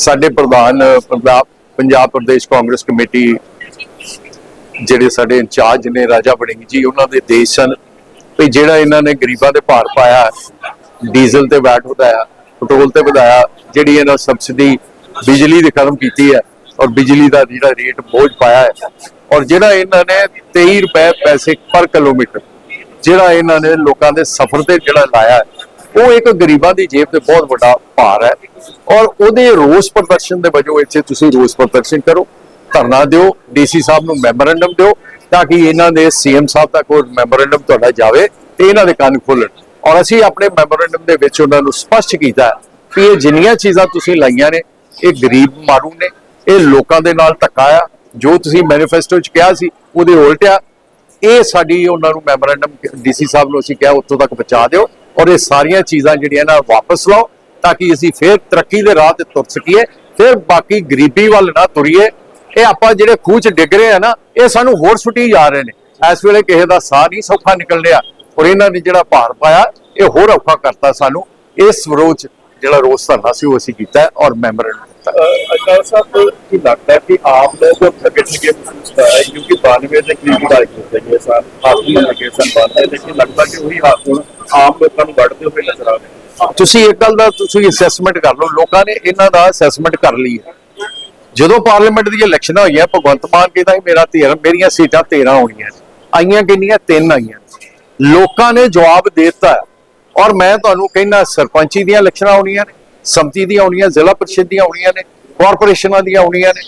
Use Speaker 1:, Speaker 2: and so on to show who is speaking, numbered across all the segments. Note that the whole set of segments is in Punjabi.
Speaker 1: ਸਾਡੇ ਪ੍ਰਧਾਨ ਪੰਜਾਬ ਪੰਜਾਬ ਪ੍ਰਦੇਸ਼ ਕਾਂਗਰਸ ਕਮੇਟੀ ਜਿਹੜੇ ਸਾਡੇ ਇੰਚਾਰਜ ਨੇ ਰਾਜਾ ਵੜਿੰਗ ਜੀ ਉਹਨਾਂ ਦੇ ਦੇਸ਼ ਸਨ ਵੀ ਜਿਹੜਾ ਇਹਨਾਂ ਨੇ ਗਰੀਬਾਂ ਦੇ ਭਾਰ ਪਾਇਆ ਡੀਜ਼ਲ ਤੇ ਵੈਟ ਵਧਾਇਆ ਪੈਟਰੋਲ ਤੇ ਵਧਾਇਆ ਜਿਹੜੀ ਇਹਨਾਂ ਸਬਸਿਡੀ ਬਿਜਲੀ ਦੀ ਖਤਮ ਕੀਤੀ ਹੈ ਔਰ ਬਿਜਲੀ ਦਾ ਜਿਹੜਾ ਰੇਟ ਬੋਝ ਪਾਇਆ ਹੈ ਔਰ ਜਿਹੜਾ ਇਹਨਾਂ ਨੇ 23 ਰੁਪਏ ਪੈਸੇ ਪਰ ਕਿਲੋਮੀਟਰ ਜਿਹੜਾ ਇਹਨਾਂ ਨੇ ਲੋਕਾਂ ਦੇ ਸਫ਼ਰ ਤੇ ਜਿਹੜਾ ਲਾਇਆ ਹੈ, ਉਹ ਇੱਕ ਗਰੀਬਾਂ ਦੀ ਜੇਬ ਤੇ ਬਹੁਤ ਵੱਡਾ ਭਾਰ ਹੈ ਔਰ ਉਹਦੇ ਰੋਸ ਪ੍ਰਦਰਸ਼ਨ ਦੇ ਵਜੋਂ ਇੱਥੇ ਤੁਸੀਂ ਰੋਸ ਪ੍ਰਦਰਸ਼ਨ ਕਰੋ, ਧਰਨਾ ਦਿਓ, ਡੀਸੀ ਸਾਹਿਬ ਨੂੰ ਮੈਮੋਰੈਂਡਮ ਦਿਓ ਤਾਂ ਕਿ ਇਹਨਾਂ ਦੇ ਸੀਐਮ ਸਾਹਿਬ ਤੱਕ ਉਹ ਮੈਮੋਰੈਂਡਮ ਤੁਹਾਡਾ ਜਾਵੇ ਤੇ ਇਹਨਾਂ ਦੇ ਕੰਨ ਖੋਲਣ ਔਰ ਅਸੀਂ ਆਪਣੇ ਮੈਮੋਰੈਂਡਮ ਦੇ ਵਿੱਚ ਉਹਨਾਂ ਨੂੰ ਸਪਸ਼ਟ ਕੀਤਾ ਕਿ ਇਹ ਜਿੰਨੀਆਂ ਚੀਜ਼ਾਂ ਤੁਸੀਂ ਲਾਈਆਂ ਨੇ, ਇਹ ਗਰੀਬ ਮਾਰੂ ਨੇ, ਇਹ ਲੋਕਾਂ ਦੇ ਨਾਲ ਧੱਕਾ ਆ, ਜੋ ਤੁਸੀਂ ਮੈਨੀਫੈਸਟੋ 'ਚ ਕਿਹਾ ਸੀ, ਉਹਦੇ ਉਲਟ ਆ। ਇਹ ਸਾਡੀ ਉਹਨਾਂ ਨੂੰ ਮੈਮੋਰੈਂਡਮ ਡੀਸੀ ਸਾਹਿਬ ਨੂੰ ਅਸੀਂ ਕਿਹਾ, ਉੱਥੋਂ ਤੱਕ ਪਹੁੰਚਾ ਦਿਓ। ਔਰ ਇਹ ਸਾਰੀਆਂ ਚੀਜ਼ਾਂ ਜਿਹੜੀਆਂ ਨਾ ਵਾਪਸ ਲਓ ਤਾਂ ਕਿ ਅਸੀਂ ਫੇਰ ਤਰੱਕੀ ਦੇ ਰਾਹ ਤੇ ਤੁਰ ਸਕੀਏ, ਫਿਰ ਬਾਕੀ ਗਰੀਬੀ ਵੱਲ ਨਾ ਤੁਰੀਏ। ਇਹ ਆਪਾਂ ਜਿਹੜੇ ਖੂਹ ਡਿੱਗ ਰਹੇ ਆ ਨਾ, ਇਹ ਸਾਨੂੰ ਹੋਰ ਸੁੱਟੀ ਜਾ ਰਹੇ ਨੇ। ਇਸ ਵੇਲੇ ਕਿਸੇ ਦਾ ਸਾਹ ਨਹੀਂ ਸੌਖਾ ਨਿਕਲ ਰਿਹਾ ਔਰ ਇਹਨਾਂ ਨੇ ਜਿਹੜਾ ਭਾਰ ਪਾਇਆ, ਇਹ ਹੋਰ ਔਖਾ ਕਰਤਾ ਸਾਨੂੰ। ਇਸ ਵਿਰੋਧ ਜਿਹੜਾ ਰੋਸ ਧਰਨਾ ਸੀ, ਉਹ ਅਸੀਂ ਕੀਤਾ ਹੈ ਔਰ ਮੈਮੋਰੈਂਡਮ ਦਿੱਤਾ।
Speaker 2: ਅਕਾਲ ਸਾਹਿਬ, ਕੀ ਲੱਗਦਾ ਕਿ ਆਪ ਲੋਕ ਉਹ ਥਕੇ ਥਕੇ ਮਹਿਸੂਸ ਕਰ ਰਹੇ ਕਿਉਂਕਿ 92 ਦੇ ਕਰੀਬ ਦਾ ਕੀਤੇ ਗਏ ਹਾਥੀ ਲੱਗੇ ਸਨ। ਬਾਤਾਂ ਲੇਕਿਨ ਲੱਗਦਾ ਕਿ ਉਹੀ ਹਾਥ ਹੁਣ ਆਮ ਲੋਕਾਂ ਨੂੰ ਵੱਢਦੇ ਹੋਏ ਨਜ਼ਰ ਆ ਰਹੇ
Speaker 1: ਤੁਸੀਂ ਇੱਕ ਗੱਲ ਦਾ ਤੁਸੀਂ ਅਸੈਸਮੈਂਟ ਕਰ ਲਓ, ਲੋਕਾਂ ਨੇ ਇਹਨਾਂ ਦਾ ਅਸੈਸਮੈਂਟ ਕਰ ਲਈ ਹੈ। ਜਦੋਂ ਪਾਰਲੀਮੈਂਟ ਦੀ ਇਲੈਕਸ਼ਨਾਂ ਹੋਈਆਂ, ਭਗਵੰਤ ਮਾਨ ਕਹਿੰਦਾ ਮੇਰਾ 13 ਮੇਰੀਆਂ ਸੀਟਾਂ 13 ਹੋਣੀਆਂ ਆਈਆਂ ਕਿੰਨੀਆਂ? ਤਿੰਨ ਆਈਆਂ ਲੋਕਾਂ ਨੇ ਜਵਾਬ ਦੇ ਦਿੱਤਾ ਔਰ ਮੈਂ ਤੁਹਾਨੂੰ ਕਹਿੰਦਾ, ਸਰਪੰਚੀ ਦੀਆਂ ਇਲੈਕਸ਼ਨਾਂ ਆਉਣੀਆਂ ਨੇ, ਸੰਮਤੀ ਦੀਆਂ ਆਉਣੀਆਂ, ਜ਼ਿਲ੍ਹਾ ਪਰਿਸ਼ਦ ਦੀਆਂ ਆਉਣੀਆਂ ਨੇ ਕਾਰਪੋਰੇਸ਼ਨਾਂ ਦੀਆਂ ਆਉਣੀਆਂ ਨੇ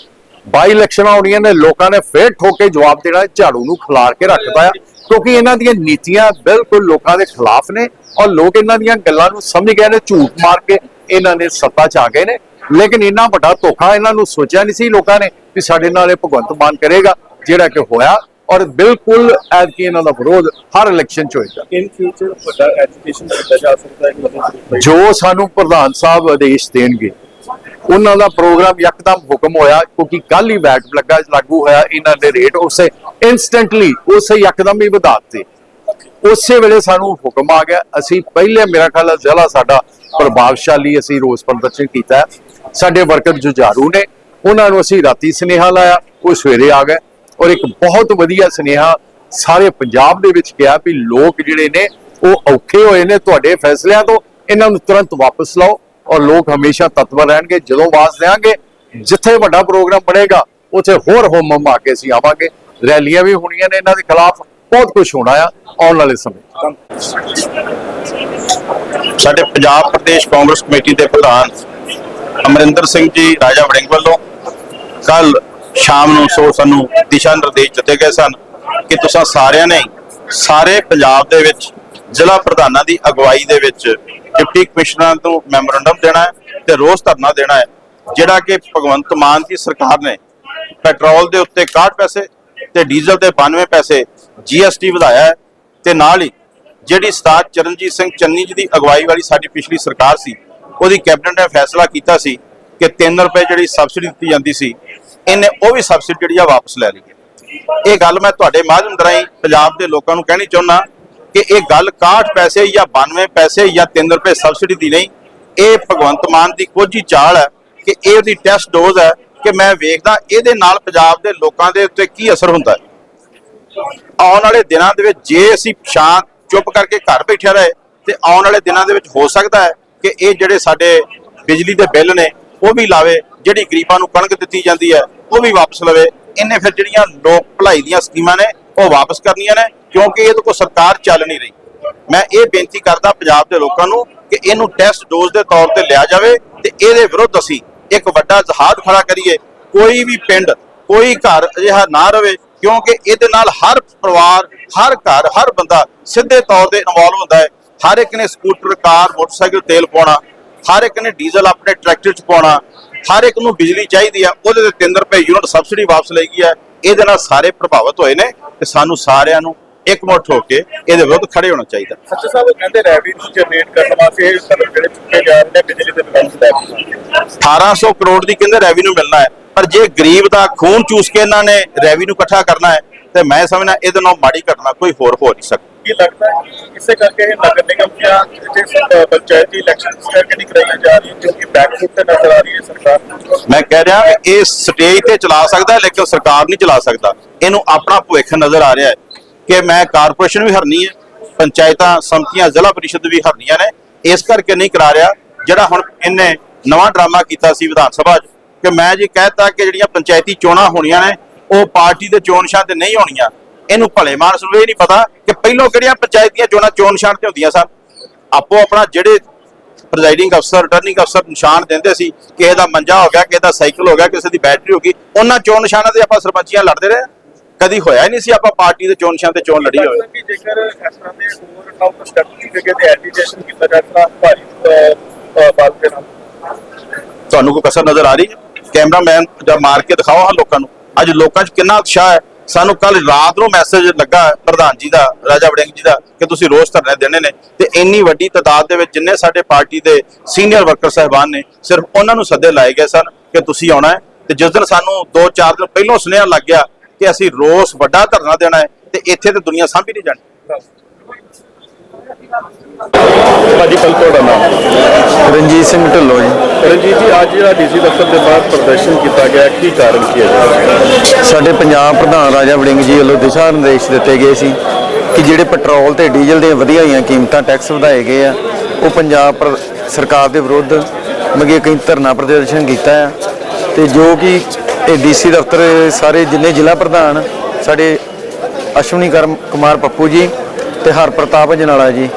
Speaker 1: ਬਾਈ ਇਲੈਕਸ਼ਨਾਂ ਆਉਣੀਆਂ ਨੇ, ਲੋਕਾਂ ਨੇ ਫੇਰ ਠੋਕੇ ਜਵਾਬ ਦੇਣਾ, ਝਾੜੂ ਨੂੰ ਖਿਲਾਰ ਕੇ ਰੱਖਦਾ ਆ ਕਿਉਂਕਿ ਇਹਨਾਂ ਦੀਆਂ ਨੀਤੀਆਂ ਬਿਲਕੁਲ ਲੋਕਾਂ ਦੇ ਖਿਲਾਫ ਨੇ ਔਰ ਲੋਕ ਇਹਨਾਂ ਦੀਆਂ ਗੱਲਾਂ ਨੂੰ ਸਮਝ ਗਏ ਨੇ ਝੂਠ ਮਾਰ ਕੇ ਇਹਨਾਂ ਨੇ ਸੱਤਾ 'ਚ ਆ ਗਏ ਨੇ। ਲੇਕਿਨ ਇੰਨਾ ਵੱਡਾ ਧੋਖਾ ਇਹਨਾਂ ਨੂੰ ਸੋਚਿਆ ਨਹੀਂ ਸੀ ਲੋਕਾਂ ਨੇ ਕਿ ਸਾਡੇ ਨਾਲ ਇਹ ਭਗਵੰਤ ਮਾਨ ਕਰੇਗਾ ਜਿਹੜਾ ਕਿ ਹੋਇਆ। ਔਰ ਬਿਲਕੁਲ ਐਤਕੀ ਇਹਨਾਂ ਦਾ ਵਿਰੋਧ ਹਰ ਇਲੈਕਸ਼ਨ 'ਚ ਹੋਏਗਾ।
Speaker 2: ਇਨ ਫਿਊਚਰ ਵੱਡਾ ਐਜੂਕੇਸ਼ਨ ਕੀਤਾ ਜਾ ਸਕਦਾ ਹੈ ਕਿ
Speaker 1: ਜੋ ਸਾਨੂੰ ਪ੍ਰਧਾਨ ਸਾਹਿਬ ਆਦੇਸ਼ ਦੇਣਗੇ ਉਹਨਾਂ ਦਾ ਪ੍ਰੋਗਰਾਮ ਯਕਦਮ ਹੁਕਮ ਹੋਇਆ, ਕਿਉਂਕਿ ਕੱਲ ਹੀ ਵੈਟ ਲੱਗਾ, ਲਾਗੂ ਹੋਇਆ ਇਹਨਾਂ ਦੇ ਰੇਟ ਉਸੇ ਇਨਸਟੈਂਟਲੀ ਉਸੇ ਯਕਦਮ ਹੀ ਵਧਾ ਦਿੱਤੇ ਉਸੇ ਵੇਲੇ ਸਾਨੂੰ ਹੁਕਮ ਆ ਗਿਆ। ਅਸੀਂ ਪਹਿਲੇ ਮੇਰਾ ਖਿਆਲ ਜ਼ਿਲ੍ਹਾ ਸਾਡਾ ਪ੍ਰਭਾਵਸ਼ਾਲੀ ਅਸੀਂ ਰੋਸ ਪ੍ਰਦਰਸ਼ਨ ਕੀਤਾ। ਸਾਡੇ ਵਰਕਰ ਜੁਝਾਰੂ ਨੇ, ਉਹਨਾਂ ਨੂੰ ਅਸੀਂ ਰਾਤੀ ਸੁਨੇਹਾ ਲਾਇਆ, ਉਹ ਸਵੇਰੇ ਆ ਗਏ। ਔਰ ਇੱਕ ਬਹੁਤ ਵਧੀਆ ਸੁਨੇਹਾ ਸਾਰੇ ਪੰਜਾਬ ਦੇ ਵਿੱਚ ਗਿਆ ਵੀ ਲੋਕ ਜਿਹੜੇ ਨੇ, ਉਹ ਔਖੇ ਹੋਏ ਨੇ ਤੁਹਾਡੇ ਫੈਸਲਿਆਂ ਤੋਂ, ਇਹਨਾਂ ਨੂੰ ਤੁਰੰਤ ਵਾਪਸ ਲਓ। ਔਰ ਲੋਕ ਹਮੇਸ਼ਾ ਤਤਪਰ ਰਹਿਣਗੇ, ਜਦੋਂ ਆਵਾਜ਼ ਦੇਾਂਗੇ ਜਿੱਥੇ ਵੱਡਾ ਪ੍ਰੋਗਰਾਮ ਬਣੇਗਾ, ਉੱਥੇ ਹੋਰ ਹੋਮ ਆ ਕੇ ਅਸੀਂ ਆਵਾਂਗੇ। ਰੈਲੀਆਂ ਵੀ ਹੋਣੀਆਂ ਨੇ, ਇਹਨਾਂ ਦੇ ਖਿਲਾਫ ਬਹੁਤ ਕੁਝ ਹੋਣਾ ਆ, ਆਉਣ ਵਾਲੇ ਸਮੇਂ
Speaker 3: ਸਾਡੇ ਪੰਜਾਬ ਪ੍ਰਦੇਸ਼ ਕਾਂਗਰਸ ਕਮੇਟੀ ਦੇ ਪ੍ਰਧਾਨ ਅਮਰਿੰਦਰ ਸਿੰਘ ਜੀ, ਰਾਜਾ ਵੜਿੰਗ ਵੱਲੋਂ ਕੱਲ ਸ਼ਾਮ ਨੂੰ ਸੋ ਸਾਨੂੰ ਦਿਸ਼ਾ ਨਿਰਦੇਸ਼ ਦਿੱਤੇ ਗਏ ਸਨ ਕਿ ਤੁਸੀਂ ਸਾਰਿਆਂ ਨੇ ਸਾਰੇ ਪੰਜਾਬ ਦੇ ਵਿੱਚ ਜ਼ਿਲ੍ਹਾ ਪ੍ਰਧਾਨਾਂ ਦੀ ਅਗਵਾਈ ਦੇ ਵਿੱਚ ਡਿਪਟੀ ਕਮਿਸ਼ਨਰਾਂ ਨੂੰ ਮੈਮੋਰੰਡਮ ਦੇਣਾ ਹੈ ਤੇ ਰੋਸ ਧਰਨਾ ਦੇਣਾ ਹੈ, ਜਿਹੜਾ ਕਿ ਭਗਵੰਤ ਮਾਨ ਦੀ ਸਰਕਾਰ ਨੇ ਪੈਟਰੋਲ ਦੇ ਉੱਤੇ 61 ਪੈਸੇ ਤੇ ਡੀਜ਼ਲ ਦੇ 92 ਪੈਸੇ ਜੀਐਸਟੀ ਵਧਾਇਆ ਹੈ ਤੇ ਨਾਲ ਹੀ ਜਿਹੜੀ ਸਰਦਾਰ ਚਰਨਜੀਤ ਸਿੰਘ ਚੰਨੀ ਜੀ ਦੀ ਅਗਵਾਈ ਵਾਲੀ ਸਾਡੀ ਪਿਛਲੀ ਸਰਕਾਰ ਸੀ, ਉਹਦੀ ਕੈਬਨਿਟ ਨੇ ਫੈਸਲਾ ਕੀਤਾ ਸੀ ਕਿ 3 ਰੁਪਏ ਜਿਹੜੀ ਸਬਸਿਡੀ ਦਿੱਤੀ ਜਾਂਦੀ ਸੀ, ਇਹਨੇ ਉਹ ਵੀ ਸਬਸਿਡੀ ਜਿਹੜੀ ਆ ਵਾਪਸ ਲੈ ਲਈ। ਇਹ ਗੱਲ ਮੈਂ ਤੁਹਾਡੇ ਮਾਧਿਅਮ ਰਾਹੀਂ ਪੰਜਾਬ ਦੇ ਲੋਕਾਂ ਨੂੰ ਕਹਿਣੀ ਚਾਹੁੰਦਾ ਕਿ ਇਹ ਗੱਲ 61 ਪੈਸੇ ਜਾਂ 92 ਪੈਸੇ ਜਾਂ 3 ਰੁਪਏ ਸਬਸਿਡੀ ਦੀ ਨਹੀਂ, ਇਹ ਭਗਵੰਤ ਮਾਨ ਦੀ ਕੋਝੀ ਚਾਲ ਹੈ ਕਿ ਇਹ ਉਹਦੀ ਟੈਸਟ ਡੋਜ਼ ਹੈ ਕਿ ਮੈਂ ਵੇਖਦਾ ਇਹਦੇ ਨਾਲ ਪੰਜਾਬ ਦੇ ਲੋਕਾਂ ਦੇ ਉੱਤੇ ਕੀ ਅਸਰ ਹੁੰਦਾ ਹੈ। ਆਉਣ ਵਾਲੇ ਦਿਨਾਂ ਦੇ ਵਿੱਚ ਜੇ ਅਸੀਂ ਸ਼ਾਂਤ ਚੁੱਪ ਕਰਕੇ ਘਰ ਬੈਠਿਆ ਰਹੇ ਤੇ ਆਉਣ ਵਾਲੇ ਦਿਨਾਂ ਦੇ ਵਿੱਚ ਹੋ ਸਕਦਾ ਹੈ ਕਿ ਇਹ ਜਿਹੜੇ ਸਾਡੇ ਬਿਜਲੀ ਦੇ ਬਿੱਲ ਨੇ, ਉਹ ਵੀ ਲਾਵੇ, ਜਿਹੜੀ ਗਰੀਬਾਂ ਨੂੰ ਕਣਕ ਦਿੱਤੀ ਜਾਂਦੀ ਹੈ, ਉਹ ਵੀ ਵਾਪਸ ਲਵੇ। ਇਹਨੇ ਫਿਰ ਜਿਹੜੀਆਂ ਲੋਕ ਭਲਾਈ ਦੀਆਂ ਸਕੀਮਾਂ ਨੇ, ਉਹ ਵਾਪਸ ਕਰਨੀਆਂ ਨੇ। ਕਿਉਂਕਿ ਇਹਦੇ ਤੋਂ ਸਰਕਾਰ ਚੱਲ ਨਹੀਂ ਰਹੀ। ਮੈਂ ਇਹ ਬੇਨਤੀ ਕਰਦਾ ਪੰਜਾਬ ਦੇ ਲੋਕਾਂ ਨੂੰ ਕਿ ਇਹਨੂੰ ਟੈਸਟ ਡੋਜ਼ ਦੇ ਤੌਰ ਤੇ ਲਿਆ ਜਾਵੇ ਤੇ ਇਹਦੇ ਵਿਰੁੱਧ ਅਸੀਂ ਇੱਕ ਵੱਡਾ ਜਹਾਦ ਖੜਾ ਕਰੀਏ। ਕੋਈ ਵੀ ਪਿੰਡ, ਕੋਈ ਘਰ ਅਜਿਹਾ ਨਾ ਰਵੇ, ਕਿਉਂਕਿ ਇਹਦੇ ਨਾਲ ਹਰ ਪਰਿਵਾਰ, ਹਰ ਘਰ, ਹਰ ਬੰਦਾ ਸਿੱਧੇ ਤੌਰ ਤੇ ਇਨਵੋਲਵ ਹੁੰਦਾ ਹੈ। ਹਰ ਇੱਕ ਨੇ ਸਕੂਟਰ ਕਾਰ, ਮੋਟਰਸਾਈਕਲ ਤੇਲ ਪਾਉਣਾ, ਹਰ ਇੱਕ ਨੇ ਡੀਜ਼ਲ ਆਪਣੇ ਟਰੈਕਟਰ ਚ ਪਾਉਣਾ, ਹਰ ਇੱਕ ਨੂੰ ਬਿਜਲੀ ਚਾਹੀਦੀ ਆ, ਉਹਦੇ ਤੇ 3 ਰੁਪਏ ਯੂਨਿਟ ਸਬਸਿਡੀ ਵਾਪਸ ਲਈ ਗਈ ਹੈ ਇਹਦੇ ਨਾਲ ਸਾਰੇ ਪ੍ਰਭਾਵਿਤ ਹੋਏ ਨੇ ਤੇ ਸਾਨੂੰ ਸਾਰਿਆਂ ਨੂੰ ਇਕਮੁੱਠ ਹੋ ਕੇ ਇਹਦੇ ਵਿਰੁੱਧ ਖੜੇ ਹੋਣਾ ਚਾਹੀਦਾ।
Speaker 2: ਸੱਚੇ ਸਾਹਿਬ ਕਹਿੰਦੇ ਰੈਵਨਿਊ ਜਨਰੇਟ ਕਰਨ ਵਾਸਤੇ ਇਹ ਕਦਮ ਜਿਹੜੇ ਚੁੱਕੇ ਜਾ ਰਹੇ ਨੇ ਬਿਜਲੀ ਦੇ ਬਿੱਲਾਂ ਕੇ
Speaker 3: 1800 ਕਰੋੜ ਦੀ ਕਹਿੰਦੇ ਰੈਵਨਿਊ ਮਿਲਣਾ ਹੈ। ਪਰ ਜੇ ਗਰੀਬ ਦਾ ਖੂਨ ਚੂਸ ਕੇ ਇਹਨਾਂ ਨੇ ਰੈਵਨਿਊ ਇਕੱਠਾ ਕਰਨਾ ਹੈ ਤੇ ਮੈਂ ਸਮਝਦਾ ਇਹਦੇ ਨਾਲ ਮਾੜੀ ਘਟਨਾ ਕੋਈ ਹੋਰ ਹੋ ਨਹੀਂ ਸਕਦੀ।
Speaker 2: ਕੀ ਲੱਗਦਾ ਇਸੇ ਕਰਕੇ ਇਹ ਨਗਰ ਨਿਗਮ ਦੀਆਂ ਜਿਸ ਪੰਚਾਇਤੀ ਇਲੈਕਸ਼ਨ ਇਸ ਕਰਕੇ ਨਹੀਂ ਕਰਾਈਆਂ ਜਾ ਰਹੀਆਂ ਕਿਉਂਕਿ ਬੈਕਫੁੱਟ ਤੇ ਨਜ਼ਰ ਆ ਰਹੀ ਹੈ ਸਰਕਾਰ
Speaker 3: ਮੈਂ ਕਹਿ ਰਿਹਾ ਇਹ ਸਟੇਜ ਤੇ ਚਲਾ ਸਕਦਾ ਲੇਕਿਨ ਸਰਕਾਰ ਨਹੀਂ ਚਲਾ ਸਕਦਾ। ਇਹਨੂੰ ਆਪਣਾ ਭਵਿੱਖ ਨਜ਼ਰ ਆ ਰਿਹਾ ਹੈ। ਕਿ ਮੈਂ ਕਾਰਪੋਰੇਸ਼ਨ ਵੀ ਹਰਨੀ ਹੈ, ਪੰਚਾਇਤਾਂ ਸੰਮਤੀਆਂ ਜ਼ਿਲ੍ਹਾ ਪਰਿਸ਼ਦ ਵੀ ਹਰਨੀਆਂ ਨੇ, ਇਸ ਕਰਕੇ ਨਹੀਂ ਕਰਾ ਰਿਹਾ, ਜਿਹੜਾ ਹੁਣ ਇਹਨੇ ਨਵਾਂ ਡਰਾਮਾ ਕੀਤਾ ਸੀ ਵਿਧਾਨ ਸਭਾ 'ਚ, ਕਿ ਮੈਂ ਜੀ ਕਹਿਤਾ ਕਿ ਜਿਹੜੀਆਂ ਪੰਚਾਇਤੀ ਚੋਣਾਂ ਹੋਣੀਆਂ ਨੇ, ਉਹ ਪਾਰਟੀ ਦੇ ਚੋਣ ਨਿਸ਼ਾਨ ਤੇ ਨਹੀਂ ਹੋਣੀਆਂ, ਇਹਨੂੰ ਭਲੇ ਮਾਨਸ ਨੂੰ ਇਹ ਨਹੀਂ ਪਤਾ ਕਿ ਪਹਿਲੋਂ ਕਿਹੜੀਆਂ ਪੰਚਾਇਤੀਆਂ ਚੋਣਾਂ ਚੋਣ ਨਿਸ਼ਾਨ ਤੇ ਹੁੰਦੀਆਂ ਸਨ। ਆਪੋ ਆਪਣਾ ਜਿਹੜੇ ਪ੍ਰੈਜ਼ਾਈਡਿੰਗ ਅਫਸਰ ਰਿਟਰਨਿੰਗ ਅਫਸਰ ਨਿਸ਼ਾਨ ਦਿੰਦੇ ਸੀ, ਕਿਸੇ ਦਾ ਮੰਜਾ ਹੋ ਗਿਆ, ਕਿਸੇ ਦਾ ਸਾਈਕਲ ਹੋ ਗਿਆ, ਕਿਸੇ ਦੀ ਬੈਟਰੀ ਹੋ ਗਈ, ਉਹਨਾਂ ਚੋਣ ਨਿਸ਼ਾਨਾਂ ਤੇ ਆਪਾਂ ਸਰਪੰਚੀਆਂ ਲੜਦੇ ਰਹੇ। ਕਦੀ ਹੋਇਆ ਨਹੀਂ ਸੀ ਆਪਾਂ ਪਾਰਟੀ ਦੇ ਚੋਣ ਨਿਸ਼ਾਨ ਤੇ ਚੋਣ ਲੜੀ ਹੋਵੇ।
Speaker 2: ਕਿ ਜੇਕਰ ਇਸ ਤਰ੍ਹਾਂ ਦੇ ਹੋਰ ਟਾਊਨ ਸਟੈਪ ਕੀਤੇ ਤੇ ਐਜੀਟੇਸ਼ਨ ਕੀਤਾ ਜਾਏ ਤਾਂ ਭਾਰੀ ਅ, ਅ, ਬਲ ਦੇ ਨਾਲ।
Speaker 3: ਤੁਹਾਨੂੰ ਕੋਈ ਕਸਰ ਨਜ਼ਰ ਆ ਰਹੀ ਹੈ? ਕੈਮਰਾਮੈਨ ਜਾਂ ਮਾਰ ਕੇ ਦਿਖਾਓ ਹਾਂ ਲੋਕਾਂ ਨੂੰ। ਅੱਜ ਲੋਕਾਂ 'ਚ ਕਿੰਨਾ ਉਤਸ਼ਾਹ ਹੈ? ਸਾਨੂੰ ਕੱਲ ਰਾਤ ਨੂੰ ਮੈਸੇਜ ਲੱਗਾ ਪ੍ਰਧਾਨ ਜੀ ਦਾ ਰਾਜਾ ਵੜਿੰਗ ਜੀ ਦਾ ਕਿ ਤੁਸੀਂ ਰੋਜ਼ ਧਰਨੇ ਦੇਣੇ ਨੇ। ਤੇ ਇੰਨੀ ਵੱਡੀ ਤਾਦਾਦ ਦੇ ਵਿੱਚ ਜਿੰਨੇ ਸਾਡੇ ਪਾਰਟੀ ਦੇ ਸੀਨੀਅਰ ਵਰਕਰ ਸਹਿਬਾਨ ਨੇ ਸਿਰਫ ਉਹਨਾਂ ਨੂੰ ਸੱਦੇ ਲਾਏ ਗਏ ਸਨ ਕਿ ਤੁਸੀਂ ਆਉਣਾ ਹੈ। ਤੇ ਜਿਸ ਦਿਨ ਸਾਨੂੰ 2-4 ਦਿਨ ਪਹਿਲਾਂ ਸੁਨੇਹਾ ਲੱਗ ਗਿਆ ਕਿ ਅਸੀਂ ਰੋਜ਼ ਵੱਡਾ ਧਰਨਾ ਦੇਣਾ ਹੈ ਤੇ ਇੱਥੇ ਤੇ ਦੁਨੀਆ ਸਾਂਭੀ ਨਹੀਂ ਜਾਣੀ।
Speaker 2: ਭਾਜੀ ਤੁਹਾਡਾ ਨਾਮ?
Speaker 4: ਰਣਜੀਤ ਸਿੰਘ ਢਿੱਲੋਂ ਜੀ।
Speaker 2: ਰਣਜੀਤ ਜੀ ਅੱਜ ਜਿਹੜਾ ਡੀਸੀ ਦਫ਼ਤਰ ਦੇ ਬਾਹਰ ਪ੍ਰਦਰਸ਼ਨ ਕੀਤਾ ਗਿਆ ਕੀ ਕਾਰਨ ਕੀ ਹੈ?
Speaker 4: ਸਾਡੇ ਪੰਜਾਬ ਪ੍ਰਧਾਨ ਰਾਜਾ ਵੜਿੰਗ ਜੀ ਵੱਲੋਂ ਦਿਸ਼ਾ ਨਿਰਦੇਸ਼ ਦਿੱਤੇ ਗਏ ਸੀ ਕਿ ਜਿਹੜੇ ਪੈਟਰੋਲ ਤੇ ਡੀਜ਼ਲ ਦੇ ਵਧੀਆ ਹੋਈਆਂ ਕੀਮਤਾਂ ਟੈਕਸ ਵਧਾਏ ਗਏ ਆ ਉਹ ਪੰਜਾਬ ਸਰਕਾਰ ਦੇ ਵਿਰੁੱਧ ਮਗੇ ਕਈ ਧਰਨਾ ਪ੍ਰਦਰਸ਼ਨ ਕੀਤਾ ਆ ਤੇ ਜੋ ਕਿ ਇਹ ਡੀਸੀ ਦਫ਼ਤਰ ਸਾਰੇ ਜਿੰਨੇ ਜ਼ਿਲ੍ਹਾ ਪ੍ਰਧਾਨ ਸਾਡੇ ਅਸ਼ਵਨੀ ਕਰਮ ਕੁਮਾਰ ਪੱਪੂ ਜੀ ਤੇ ਹਰ ਪ੍ਰਤਾਪ ਜਨਾਲਾ ਜੀ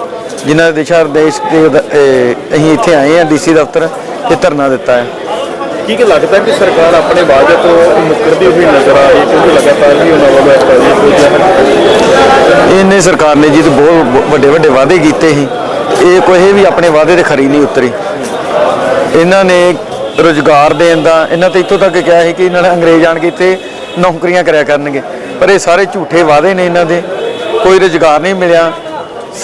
Speaker 4: ਜਿਨ੍ਹਾਂ ਦੇ ਦਿਸ਼ਾ ਨਿਰਦੇਸ਼ ਦੇ ਉਦ- ਇਹ ਅਸੀਂ ਇੱਥੇ ਆਏ ਆ ਡੀਸੀ ਦਫ਼ਤਰ ਤੇ ਧਰਨਾ ਦਿੱਤਾ ਹੈ।
Speaker 2: ਕੀ ਕਿ ਲੱਗਦਾ ਕਿ ਸਰਕਾਰ ਆਪਣੇ ਵਾਅਦੇ ਤੋਂ ਮੁੱਕਰਦੀ ਹੋਈ ਨਜ਼ਰ ਆ ਰਹੀ ਕਿਉਂਕਿ ਲਗਾਤਾਰ ਵੀ ਉਹਨਾਂ ਵੱਲੋਂ ਕੋਈ
Speaker 4: ਇਹਨੇ ਸਰਕਾਰ ਨੇ ਜੀ ਤੇ ਬਹੁਤ ਵੱਡੇ ਵੱਡੇ ਵਾਅਦੇ ਕੀਤੇ ਸੀ। ਇਹ ਕੋਈ ਵੀ ਆਪਣੇ ਵਾਅਦੇ ਤੇ ਖਰੀ ਨਹੀਂ ਉਤਰੀ। ਇਹਨਾਂ ਨੇ ਰੋਜ਼ਗਾਰ ਦੇਣ ਦਾ, ਇਹਨਾਂ ਤੇ ਇੱਥੋਂ ਤੱਕ ਕਿਹਾ ਸੀ ਕਿ ਇਹਨਾਂ ਨੇ ਅੰਗਰੇਜ਼ ਆਣ ਕੇ ਇੱਥੇ ਨੌਕਰੀਆਂ ਕਰਿਆ ਕਰਨਗੇ। ਪਰ ਇਹ ਸਾਰੇ ਝੂਠੇ ਵਾਅਦੇ ਨੇ ਇਹਨਾਂ ਦੇ। ਕੋਈ ਰੋਜ਼ਗਾਰ ਨਹੀਂ ਮਿਲਿਆ।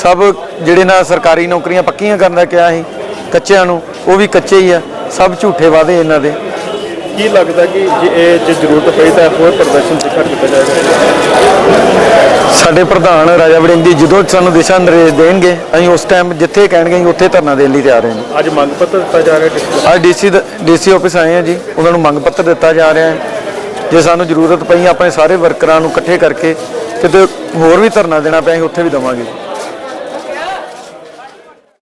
Speaker 4: ਸਭ ਜਿਹੜੇ ਨਾ ਸਰਕਾਰੀ ਨੌਕਰੀਆਂ ਪੱਕੀਆਂ ਕਰਨ ਦਾ ਕਿਹਾ ਸੀ, ਕੱਚਿਆਂ ਨੂੰ, ਉਹ ਵੀ ਕੱਚੇ ਹੀ ਆ। ਸਭ ਝੂਠੇ ਵਾਅਦੇ ਇਹਨਾਂ ਦੇ।
Speaker 2: ਕੀ ਲੱਗਦਾ ਕਿ ਜੇ ਇਹ ਜੇ ਜ਼ਰੂਰਤ ਪਈ ਤਾਂ ਹੋਰ ਪ੍ਰਦਰਸ਼ਨ ਤਿੱਖਾ ਕੀਤਾ ਜਾਏਗਾ?
Speaker 4: ਸਾਡੇ ਪ੍ਰਧਾਨ ਰਾਜਾ ਵੜਿੰਗ ਜੀ ਜਦੋਂ ਸਾਨੂੰ ਦਿਸ਼ਾ ਨਿਰਦੇਸ਼ ਦੇਣਗੇ ਅਸੀਂ ਉਸ ਟਾਈਮ ਜਿੱਥੇ ਕਹਿਣਗੇ ਅਸੀਂ ਉੱਥੇ ਧਰਨਾ ਦੇਣ ਲਈ ਤਿਆਰ ਹਾਂ
Speaker 2: ਅੱਜ ਮੰਗ ਪੱਤਰ ਦਿੱਤਾ ਜਾ ਰਿਹਾ ਹੈ।
Speaker 4: ਅੱਜ ਡੀਸੀ ਡੀਸੀ ਆਫਿਸ ਆਏ ਆ ਜੀ ਉਹਨਾਂ ਨੂੰ ਮੰਗ ਪੱਤਰ ਦਿੱਤਾ ਜਾ ਰਿਹਾ ਹੈ। ਜੇ ਸਾਨੂੰ ਜ਼ਰੂਰਤ ਪਈ ਆਪਣੇ ਸਾਰੇ ਵਰਕਰਾਂ ਨੂੰ ਇਕੱਠੇ ਕਰਕੇ ਕਿਤੇ ਹੋਰ ਵੀ ਧਰਨਾ ਦੇਣਾ ਪਿਆ ਅਸੀਂ ਉੱਥੇ ਵੀ ਦੇਵਾਂਗੇ।